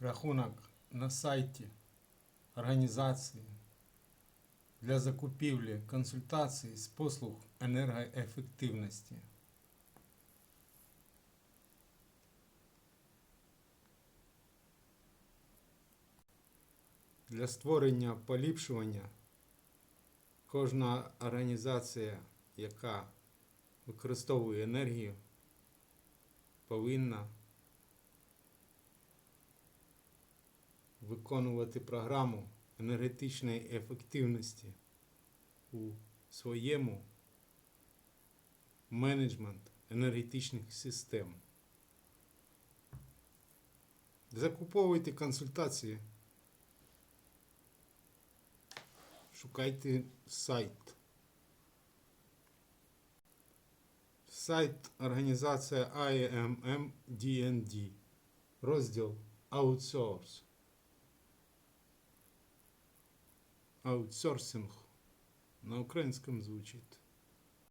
рахунок на сайті організації для закупівлі консультацій з послуг енергоефективності. Для створення поліпшування кожна організація, яка використовує енергію, повинна виконувати програму енергетичної ефективності у своєму менеджмент енергетичних систем. Закуповуйте консультації. Шукайте сайт. Сайт організація IMM DND. Розділ Outsource. Аутсорсинг на українському звучить.